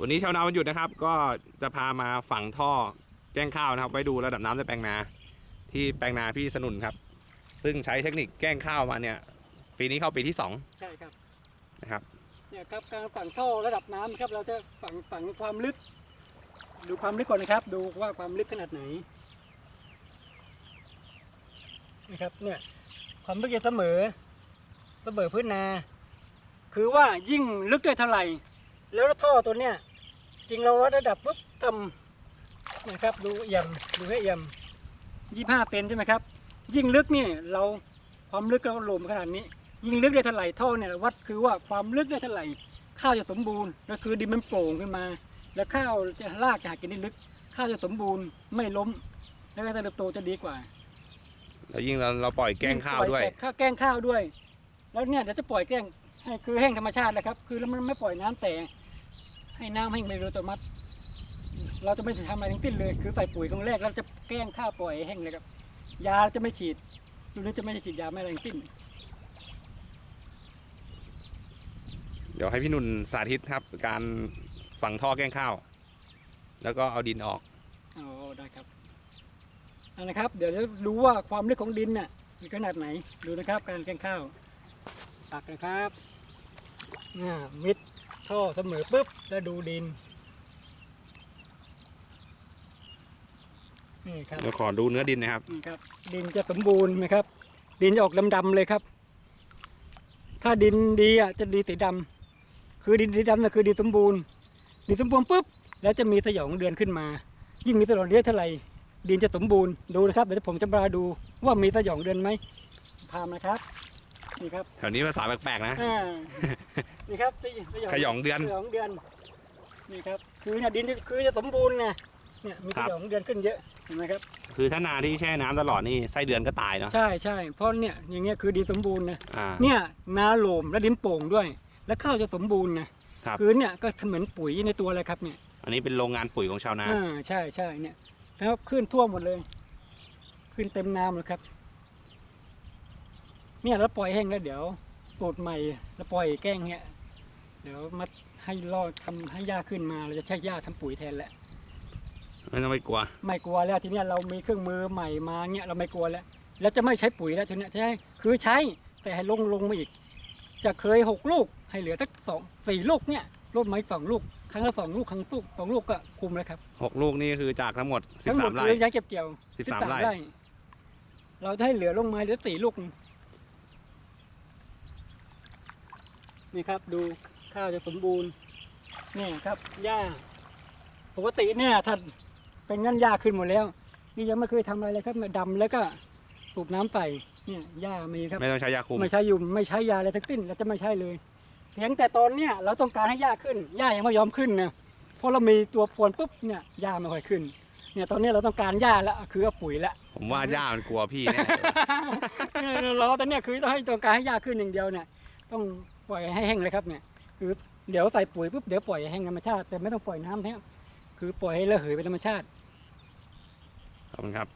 วันนี้ชาวนาวันหยุดนะครับ ก็จะพามาฝังท่อแกล้งข้าวนะครับ ไว้ดูระดับน้ำในแปลงนา ที่แปลงนาพี่สนุนครับ ซึ่งใช้เทคนิคแกล้งข้าวมาเนี่ย ปีนี้เข้าปีที่สองใช่ครับนะครับเนี่ยครับการฝังท่อระดับน้ำครับเราจะฝังฝังความลึก ดูความลึกก่อนนะครับ ดูว่าความลึกขนาดไหนนะครับเนี่ยความลึกจะเสมอเสมอพื้นนา คือว่ายิ่งลึกได้เท่าไหร่ แล้วท่อตัวเนี้ยจริงเราวัดระดับปุ๊บทำนะครับดูเอี่ยมดูให้เอี่ยมยี่ห้าเซนใช่ไหมครับ ยิ่งลึกนี่เราความลึกเราหลมขนาดนี้ ยิ่งลึกได้เท่าไหร่ท่อเนี่ยวัดคือว่าความลึกได้เท่าไหร่ข้าวจะสมบูรณ์ก็คือดินมันโปร่งขึ้นมา แล้วข้าวจะรากจะหากินได้ลึก ข้าวจะสมบูรณ์ไม่ล้ม แล้วก็เติบโตจะดีกว่าแล้วยิ่งเราเราปล่อยแกล้งข้าวด้วยปล่อแต่ข้าวแกล้งข้าวด้วย แล้วเนี่ยเดี๋ยวจะปล่อยแกล้งให้คือแห้งธรรมชาตินะครับ คือแล้วมันไม่ปล่อยน้ำแต่ ให้น้ำแห้งไปโดยอัตโนมัติ เราจะไม่ทำอะไรทั้งสิ้นเลย คือใส่ปุ๋ยครั้งแรกแล้วจะแกล้งข้าวปล่อยให้แห้งเลยครับ ยาจะไม่ฉีดดูนี้จะไม่ฉีดยาไม่อะไรทั้งสิ้น เดี๋ยวให้พี่หนุ่นสาธิตครับ การฝังท่อแกล้งข้าว แล้วก็เอาดินออกอ๋อได้ครับอันนะครับ เดี๋ยวจะดูว่าความลึกของดินน่ะมีขนาดไหนดูนะครับ การแกล้งข้าวตักนะครับอ่ามิด ท่อเสมอปุ๊บแล้วดูดิน นี่ครับ เดี๋ยวขอดูเนื้อดินนะครับ นี่ครับ ดินจะสมบูรณ์ไหมครับ ดินจะออกดำๆเลยครับ ถ้าดินดีอะจะดีสีดำคือดินสีดำน่ะคือดินสมบูรณ์ ดินสมบูรณ์ปุ๊บแล้วจะมีสยองเดือนขึ้นมา ยิ่งมีสยองเดือนเท่าไหร่ดินจะสมบูรณ์ดูนะครับเดี๋ยวผมจะมาดูว่ามีสยองเดือนไหมพามนะครับ นี่ครับแถวนี้ภาษาแปลกๆนะอ่านี่ครับสขยองเดือนสยองเดือน นี่ครับ คือเนี่ยดินคือจะสมบูรณ์ไงเนี่ยมีครัสบยองเดือนขึ้นเยอะเห็นไหมครับ คือถ้านาที่แช่น้ำตลอดนี่ไส้เดือนก็ตายเนาะใช่ใช่เพราะเนี่ยอย่างเงี้ยคือดินสมบูรณ์นะอ่า เนี่ยนาโหลมและดินโป่งด้วย แล้วข้าวจะสมบูรณ์นะครับ คือเนี่ยก็เหมือนปุ๋ยในตัวเลยครับเนี่ยอันนี้เป็นโรงงานปุ๋ยของชาวนา อ่าใช่ใช่เนี่ยแล้วขึ้นท่วมหมดเลย ขึ้นเต็มน้ำเลยครับ เนี่ยแล้วปล่อยแห้งแล้วเดี๋ยวสูตรใหม่ แล้วปล่อยแกล้งเนี่ยเดี๋ยวมาให้รอดทำให้หญ้าขึ้นมาเราจะใช้หญ้าทำปุ๋ยแทนแหละ ไม่ต้องไปกลัว ไม่กลัวแล้วทีเนี้ยเรามีเครื่องมือใหม่มาเงี้ยเราไม่กลัวแล้วแล้วจะไม่ใช้ปุ๋ยแล้วทีเนี้ยจะให้คือใช้แต่ให้ลงลงมาอีก จะเคยหกลูกให้เหลือสักสองสี่ลูกเนี่ยลดมาอีกสองลูกครั้งละสองลูกครั้งลูกสองลูกก็คุมแล้วครับหกลูกนี่คือจากทั้งหมดทั้งหมด13ไร่ คือย้ายเก็บเกี่ยว13ไร่ เราจะให้เหลือลงมาเหลือสี่ลูก นี่ครับดูข้าวจะสมบูรณ์เนี่ยครับหญ้าปกติเนี่ยท่านเป็นงั้นหญ้าขึ้นหมดแล้ว นี่ยังไม่เคยทำอะไรเลยครับมาดำแล้วก็สูบน้ำใส่เนี่ยหญ้ามีครับไม่ต้องใช้ยาคุมไม่ใช้ยุมไม่ใช้ยาอะไรทั้งสิ้นเราจะไม่ใช้เลยเพียงแต่ตอนเนี้ยเราต้องการให้หญ้าขึ้นหญ้ายังไม่ยอมขึ้นนะเพราะเรามีตัวพรวนปุ๊บเนี่ยหญ้าไม่ค่อยขึ้นเนี่ยตอนนี้เราต้องการหญ้าแล้วคือเอาปุ๋ยละผมว่าย่ามันกลัวพี่แน่เนี่ยเราตอนเนี้ยคือต้องให้ต้องการให้หญ้าขึ้นอย่างเดียวเนี่ยต้อง ปล่อยให้แห้งเลยครับเนี่ยคือเดี๋ยวใส่ปุ๋ยปุ๊บเดี๋ยวปล่อยให้แห้งธรรมชาติแต่ไม่ต้องปล่อยน้ำนะครับคือปล่อยให้ระเหยเป็นธรรมชาติขอบคุณครับ